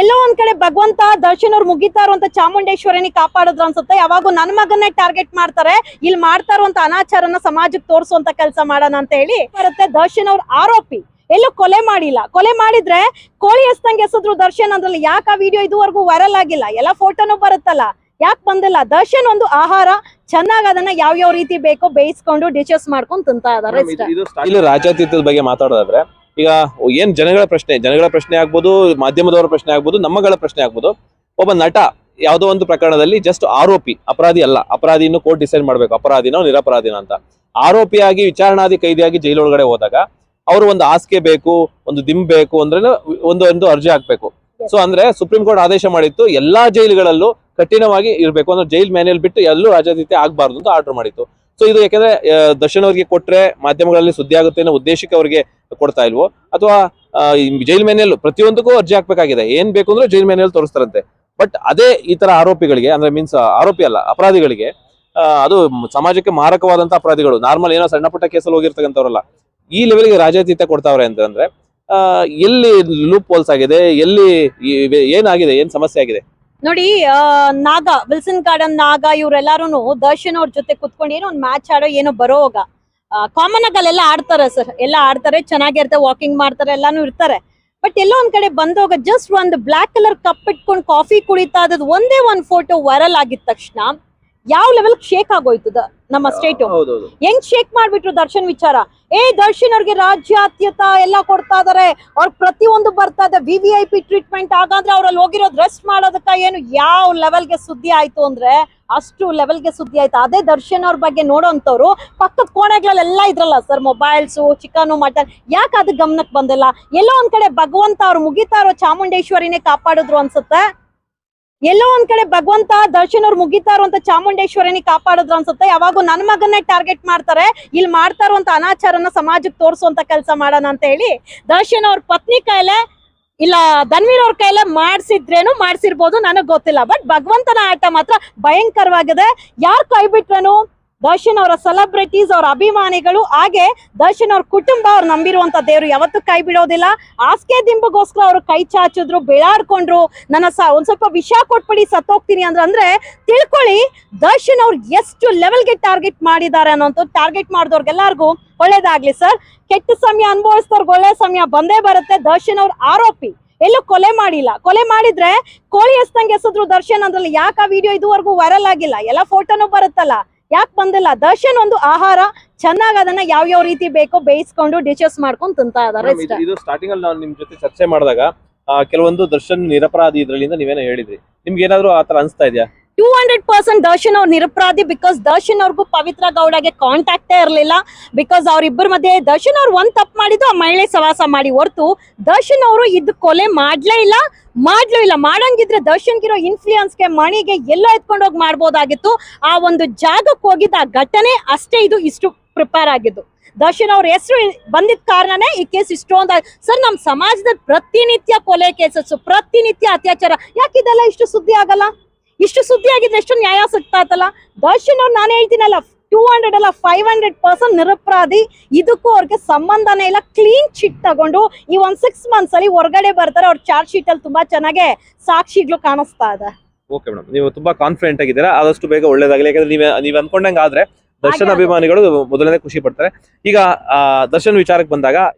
ಎಲ್ಲೋ ಒಂದ್ ಕಡೆ ಭಗವಂತ ದರ್ಶನ್ ಅವ್ರು ಮುಗಿತಾರೋ ಅಂತ ಚಾಮುಂಡೇಶ್ವರಿನಿ ಕಾಪಾಡಿದ್ರು ಅನ್ಸುತ್ತೆ. ಯಾವಾಗೂ ನನ್ ಮಗನ್ನೇ ಟಾರ್ಗೆಟ್ ಮಾಡ್ತಾರೆ. ಇಲ್ಲಿ ಮಾಡ್ತಾ ಇರುವಂತ ಅನಾಚಾರನ ಸಮಾಜಕ್ಕೆ ತೋರಿಸುವಂತ ಕೆಲಸ ಮಾಡೋಣ ಅಂತ ಹೇಳಿ ಬರುತ್ತೆ. ದರ್ಶನ್ ಅವ್ರ ಆರೋಪಿ. ಎಲ್ಲೂ ಕೊಲೆ ಮಾಡಿಲ್ಲ. ಕೊಲೆ ಮಾಡಿದ್ರೆ ಕೋಳಿ ಎಸ್ದಂಗೆ ಎಸದ್ರು ದರ್ಶನ್ ಅಂದ್ರಲ್ಲಿ ಯಾಕೆ ಆ ವಿಡಿಯೋ ಇದುವರೆಗೂ ವೈರಲ್ ಆಗಿಲ್ಲ? ಎಲ್ಲ ಫೋಟೋನು ಬರುತ್ತಲ್ಲ. ಯಾಕೆ ಬಂದಿಲ್ಲ? ದರ್ಶನ್ ಒಂದು ಆಹಾರ ಚೆನ್ನಾಗಿ ಅದನ್ನ ಯಾವ ಯಾವ ರೀತಿ ಬೇಕೋ ಬೇಯಿಸ್ಕೊಂಡು ಡಿಶಸ್ ಮಾಡ್ಕೊಂಡು ತಿಂತಾ ಇದಾರೆ ಇಲ್ಲಿ ಬಗ್ಗೆ ಮಾತಾಡೋದಾದ್ರೆ ಈಗ ಏನ್ ಜನಗಳ ಪ್ರಶ್ನೆ ಜನಗಳ ಪ್ರಶ್ನೆ ಆಗ್ಬೋದು, ಮಾಧ್ಯಮದವರ ಪ್ರಶ್ನೆ ಆಗ್ಬೋದು, ನಮ್ಮಗಳ ಪ್ರಶ್ನೆ ಆಗ್ಬೋದು, ಒಬ್ಬ ನಟ ಯಾವುದೋ ಒಂದು ಪ್ರಕರಣದಲ್ಲಿ ಜಸ್ಟ್ ಆರೋಪಿ, ಅಪರಾಧಿ ಅಲ್ಲ ಅಪರಾಧಿನೂ ಕೋರ್ಟ್ ಡಿಸೈಡ್ ಮಾಡ್ಬೇಕು, ಅಪರಾಧಿನೋ, ನಿರಪರಾಧಿನೋ ಅಂತ. ಆರೋಪಿಯಾಗಿ, ವಿಚಾರಣಾಧಿ ಕೈದಿಯಾಗಿ ಜೈಲೊಳಗಡೆ ಹೋದಾಗ ಅವರು ಒಂದು ಆಸ್ಕೆ ಬೇಕು, ಒಂದು ದಿಮ್ ಬೇಕು ಅಂದ್ರೆ ಒಂದು ಒಂದು ಅರ್ಜಿ ಹಾಕ್ಬೇಕು. ಸೊ ಅಂದ್ರೆ ಸುಪ್ರೀಂ ಕೋರ್ಟ್ ಆದೇಶ ಮಾಡಿತ್ತು, ಎಲ್ಲಾ ಜೈಲುಗಳಲ್ಲೂ ಕಠಿಣವಾಗಿ ಇರಬೇಕು. ಅಂದ್ರೆ ಜೈಲ್ ಮ್ಯಾನೇಲ್ ಬಿಟ್ಟು ಎಲ್ಲೂ ರಾಜ್ಯಾತೀತ ಆಗ್ಬಾರ್ದು ಅಂತ ಆರ್ಡರ್ ಮಾಡಿತ್ತು. ಸೊ ಇದು ಯಾಕಂದ್ರೆ ದರ್ಶನ್ ಅವರಿಗೆ ಕೊಟ್ರೆ ಮಾಧ್ಯಮಗಳಲ್ಲಿ ಸುದ್ದಿ ಆಗುತ್ತೆ ಅನ್ನೋ ಉದ್ದೇಶಕ್ಕೆ ಅವರಿಗೆ ಕೊಡ್ತಾ ಇಲ್ವೋ? ಅಥವಾ ಜೈಲ್ ಮೇನೆಯಲ್ಲೂ ಪ್ರತಿಯೊಂದಕ್ಕೂ ಅರ್ಜಿ ಹಾಕ್ಬೇಕಾಗಿದೆ. ಏನ್ ಬೇಕು ಅಂದ್ರೆ ಜೈಲ್ ಮೇನೆಯಲ್ಲಿ ತೋರಿಸ್ತಾರಂತೆ. ಬಟ್ ಅದೇ ಈ ತರ ಆರೋಪಿಗಳಿಗೆ, ಅಂದ್ರೆ ಮೀನ್ಸ್ ಆರೋಪಿ ಅಲ್ಲ, ಅಪರಾಧಿಗಳಿಗೆ ಅದು ಸಮಾಜಕ್ಕೆ ಮಾರಕವಾದಂತ ಅಪರಾಧಿಗಳು. ನಾರ್ಮಲ್ ಏನೋ ಸಣ್ಣ ಪುಟ್ಟ ಕೇಸಲ್ಲಿ ಹೋಗಿರ್ತಕ್ಕಂಥವ್ರಲ್ಲ. ಈ ಲೆವೆಲ್ಗೆ ರಾಜ್ಯಾತೀತ ಕೊಡ್ತಾವ್ರೆ ಅಂತಂದ್ರೆ ಎಲ್ಲಿ ಲೂಪ್ ಹೋಲ್ಸ್ ಆಗಿದೆ, ಎಲ್ಲಿ ಏನಾಗಿದೆ, ಏನ್ ಸಮಸ್ಯೆ ಆಗಿದೆ? ನೋಡಿ ನಾಗ, ವಿಲ್ಸನ್ ಗಾರ್ಡನ್ ನಾಗ ಇವ್ರೆಲ್ಲಾರು ದರ್ಶನ್ ಅವ್ರ ಜೊತೆ ಕುತ್ಕೊಂಡು ಏನೋ ಒಂದ್ ಮ್ಯಾಚ್ ಆಡೋ ಏನೋ ಬರೋವಾಗ ಕಾಮನ್ ಆಗಿ ಅಲ್ಲೆಲ್ಲ ಆಡ್ತಾರೆ ಸರ್ ಎಲ್ಲ ಆಡ್ತಾರೆ ಚೆನ್ನಾಗಿರ್ತಾರೆ ವಾಕಿಂಗ್ ಮಾಡ್ತಾರೆ, ಎಲ್ಲಾನು ಇರ್ತಾರೆ. ಬಟ್ ಎಲ್ಲೋ ಒಂದ್ ಕಡೆ ಬಂದೋಗ ಜಸ್ಟ್ ಒಂದು ಬ್ಲಾಕ್ ಕಲರ್ ಕಪ್ ಇಟ್ಕೊಂಡು ಕಾಫಿ ಕುಡಿತಾ ಇದ್ದದ್ ಒಂದೇ ಒಂದ್ ಫೋಟೋ ವೈರಲ್ ಆಗಿದ ತಕ್ಷಣ, ಯಾವ ಲೆವೆಲ್ ಶೇಕ್ ಆಗೋಯ್ತದ? ನಮ್ಮ ಸ್ಟೇಟ್ ಹೆಂಗ್ ಶೇಕ್ ಮಾಡ್ಬಿಟ್ರು ದರ್ಶನ್ ವಿಚಾರ? ಏ ದರ್ಶನ್ ಅವ್ರಿಗೆ ರಾಜ್ಯಾತ್ಯತ ಎಲ್ಲ ಕೊಡ್ತಾ ಇದಾರೆ ಅವ್ರ ಪ್ರತಿಯೊಂದು ಬರ್ತಾ ಇದೆ. V V I P treatment ಹಾಗಾದ್ರೆ ಅವ್ರಲ್ಲಿ ಹೋಗಿರೋದು ರೆಸ್ಟ್ ಮಾಡೋದಕ್ಕ ಏನು ಯಾವ ಲೆವೆಲ್ಗೆ ಸುದ್ದಿ ಆಯ್ತು ಅಂದ್ರೆ ಅಷ್ಟು ಲೆವೆಲ್ಗೆ ಸುದ್ದಿ ಆಯ್ತು. ಅದೇ ದರ್ಶನ್ ಅವ್ರ ಬಗ್ಗೆ ನೋಡೋಂಥವ್ರು ಪಕ್ಕದ ಕೋಣೆಗಳಲ್ಲೆಲ್ಲ ಇದ್ರಲ್ಲ ಸರ್ ಮೊಬೈಲ್ಸು ಚಿಕನ್ ಮಟನ್. ಯಾಕೆ ಅದು ಗಮನಕ್ಕೆ ಬಂದಿಲ್ಲ? ಎಲ್ಲೋ ಒಂದ್ ಕಡೆ ಭಗವಂತ ಅವ್ರು ಮುಗಿತಾ ಇರೋ ಚಾಮುಂಡೇಶ್ವರಿನೇ ಕಾಪಾಡಿದ್ರು ಅನ್ಸುತ್ತೆ? ಎಲ್ಲೋ ಒಂದ್ ಕಡೆ ಭಗವಂತ ದರ್ಶನ್ ಅವ್ರು ಮುಗಿತಾ ಇರುವಂತ ಚಾಮುಂಡೇಶ್ವರಿನಿ ಕಾಪಾಡಿದ್ರು ಅನ್ಸುತ್ತೆ. ಯಾವಾಗೂ ನನ್ ಮಗನ್ನೇ ಟಾರ್ಗೆಟ್ ಮಾಡ್ತಾರೆ. ಇಲ್ಲಿ ಮಾಡ್ತಾ ಇರುವಂತ ಅನಾಚಾರನ ಸಮಾಜಕ್ಕೆ ತೋರಿಸುವಂತ ಕೆಲಸ ಮಾಡೋಣ ಅಂತ ಹೇಳಿ ದರ್ಶನ್ ಅವ್ರ ಪತ್ನಿ ಕೈಲೇ ಇಲ್ಲ ಧನ್ವೀರ್ ಅವ್ರ ಕೈಲೇ ಮಾಡ್ಸಿದ್ರೇನು ಮಾಡ್ಸಿರ್ಬೋದು, ನನಗ್ ಗೊತ್ತಿಲ್ಲ. ಬಟ್ ಭಗವಂತನ ಆಟ ಮಾತ್ರ ಭಯಂಕರವಾಗಿದೆ. ಯಾರು ಕೈ ಬಿಟ್ರೇನು? ದರ್ಶನ್ ಅವರ ಸೆಲೆಬ್ರಿಟೀಸ್ ಅವರ ಅಭಿಮಾನಿಗಳು, ಹಾಗೆ ದರ್ಶನ್ ಅವ್ರ ಕುಟುಂಬ ಅವ್ರು ನಂಬಿರುವಂತ ದೇವ್ರು ಯಾವತ್ತೂ ಕೈ ಬಿಡೋದಿಲ್ಲ. ಆಸ್ಕೆ ದಿಂಬಗೋಸ್ಕರ ಅವರು ಕೈ ಚಾಚಿದ್ರು, ಬೇಡಾಡ್ಕೊಂಡ್ರು. ನನ್ನ ಸ ಒಂದ್ ಸ್ವಲ್ಪ ವಿಷ ಕೊಟ್ಬಿಡಿ, ಸತ್ತೋಗ್ತೀನಿ ಅಂದ್ರೆ ಅಂದ್ರೆ ತಿಳ್ಕೊಳ್ಳಿ, ದರ್ಶನ್ ಅವ್ರು ಎಷ್ಟು ಲೆವೆಲ್ಗೆ ಟಾರ್ಗೆಟ್ ಮಾಡಿದ್ದಾರೆ ಅನ್ನೋಂಥ ಟಾರ್ಗೆಟ್ ಮಾಡಿದವ್ರಿಗೆಲ್ಲರಿಗೂ ಒಳ್ಳೇದಾಗ್ಲಿ ಸರ್ ಕೆಟ್ಟ ಸಮಯ ಅನುಭವಿಸಿದವ್ರಿಗೆ ಒಳ್ಳೆ ಸಮಯ ಬಂದೇ ಬರುತ್ತೆ. ದರ್ಶನ್ ಅವ್ರ ಆರೋಪಿ ಎಲ್ಲೂ ಕೊಲೆ ಮಾಡಿಲ್ಲ. ಕೊಲೆ ಮಾಡಿದ್ರೆ ಕೋಳಿ ಎಸ್ತಂಗೆ ಎಸದ್ರು ದರ್ಶನ್ ಅಂದ್ರಲ್ಲಿ ಯಾಕೆ ಆ ವಿಡಿಯೋ ಇದುವರೆಗೂ ವೈರಲ್ ಆಗಿಲ್ಲ? ಎಲ್ಲ ಫೋಟೋನು ಬರುತ್ತಲ್ಲ. ಯಾಕೆ ಬಂದಿಲ್ಲ? ದರ್ಶನ್ ಒಂದು ಆಹಾರ ಚೆನ್ನಾಗಿ ಅದನ್ನ ಯಾವ ಯಾವ ರೀತಿ ಬೇಕೋ ಬೇಯಿಸ್ಕೊಂಡು ಡಿಶಸ್ ಮಾಡ್ಕೊಂಡು ತಿಂತಾ ಇದಾರೆ ಇದು- ಇದು ಸ್ಟಾರ್ಟಿಂಗ್ ಅಲ್ಲಿ ನಾನು ನಿಮ್ ಜೊತೆ ಚರ್ಚೆ ಮಾಡಿದಾಗ ಕೆಲವೊಂದು ದರ್ಶನ್ ನಿರಪರಾಧಿ ಇದ್ರಲ್ಲಿಂದ ನೀವೇನೋ ಹೇಳಿದ್ರಿ. ನಿಮ್ಗೆ ಏನಾದ್ರು ಆತರ ಅನ್ಸ್ತಾ ಇದೆಯಾ? ಟೂ ಹಂಡ್ರೆಡ್ ಪರ್ಸೆಂಟ್ ದರ್ಶನ್ ಅವ್ರ ನಿರಪರಾಧಿ ಬಿಕಾಸ್ ದರ್ಶನ್ ಅವ್ರಿಗೂ ಪವಿತ್ರ ಗೌಡಗೆ ಕಾಂಟ್ಯಾಕ್ಟೇ ಇರಲಿಲ್ಲ. ಬಿಕಾಸ್ ಅವ್ರಿಬ್ಬರ ಮಧ್ಯೆ ದರ್ಶನ್ ಅವ್ರು ಒಂದ್ ತಪ್ಪು ಮಾಡಿದ್ದು ಆ ಮಹಿಳೆ ಸವಾಸ ಮಾಡಿ. ಹೊರತು ದರ್ಶನ್ ಅವರು ಇದು ಕೊಲೆ ಮಾಡ್ಲೇ ಇಲ್ಲ, ಮಾಡ್ಲೂ ಇಲ್ಲ. ಮಾಡಂಗಿದ್ರೆ ದರ್ಶನ್ಗಿರೋ ಇನ್ಫ್ಲೂಯನ್ಸ್ಗೆ ಮಣಿಗೆ ಎಲ್ಲ ಎತ್ಕೊಂಡು ಹೋಗಿ ಮಾಡ್ಬೋದಾಗಿತ್ತು. ಆ ಒಂದು ಜಾಗಕ್ಕೆ ಹೋಗಿದ್ದ ಆ ಘಟನೆ ಅಷ್ಟೇ ಇದು ಇಷ್ಟು ಪ್ರಿಪೇರ್ ಆಗಿದ್ದು. ದರ್ಶನ್ ಅವ್ರ ಹೆಸರು ಬಂದಿದ್ ಕಾರಣನೇ ಈ ಕೇಸ್ ಇಷ್ಟೊಂದು ಸರ್ ನಮ್ಮ ಸಮಾಜದ ಪ್ರತಿನಿತ್ಯ ಕೊಲೆ ಕೇಸಸ್ ಪ್ರತಿನಿತ್ಯ ಅತ್ಯಾಚಾರ. ಯಾಕಿದೆಲ್ಲ ಇಷ್ಟು ಸುದ್ದಿ ಆಗಲ್ಲ? ಇಷ್ಟು ಸುದ್ದಿ ಆಗಿದ್ರೆ ಎಷ್ಟು ನ್ಯಾಯ ಸಿಗ್ತಾ ಇತ್ತಲ್ಲ? ದರ್ಶನ್ ಅವ್ರು ನಾನು ಹೇಳ್ತೀನಲ್ಲ ಟೂ ಹಂಡ್ರೆಡ್ ಅಲ್ಲ ಫೈವ್ ಹಂಡ್ರೆಡ್ ಪರ್ಸೆಂಟ್ ನಿರಪರಾಧಿ. ಇದಕ್ಕೂ ಅವ್ರಿಗೆ ಸಂಬಂಧನೇ ಇಲ್ಲ. ಕ್ಲೀನ್ ಚಿಟ್ ತಗೊಂಡು ಈ ಒಂದ್ ಸಿಕ್ಸ್ ಮಂತ್ಸ್ ಅಲ್ಲಿ ಹೊರಗಡೆ ಬರ್ತಾರೆ ಅವ್ರ ಚಾರ್ಜ್ ಶೀಟ್ ಅಲ್ಲಿ ತುಂಬಾ ಚೆನ್ನಾಗಿ ಸಾಕ್ಷಿಗಳು ಕಾಣಿಸ್ತಾ ಇದೆ. ಓಕೆ ಮೇಡಮ್ ನೀವು ತುಂಬಾ ಕಾನ್ಫಿಡೆಂಟ್ ಆಗಿದ್ದೀರಾ? ಆದಷ್ಟು ಬೇಗ ಒಳ್ಳೇದಾಗಲಿ. ಯಾಕಂದ್ರೆ ನೀವೇ ನೀವು ಅನ್ಕೊಂಡಂಗೆ ಆದ್ರೆ ದರ್ಶನ್ ಅಭಿಮಾನಿಗಳು ಮೊದಲನೇ ಖುಷಿ ಪಡ್ತಾರೆ. ಈಗ ದರ್ಶನ್ ವಿಚಾರಕ್ಕೆ ಬಂದಾಗ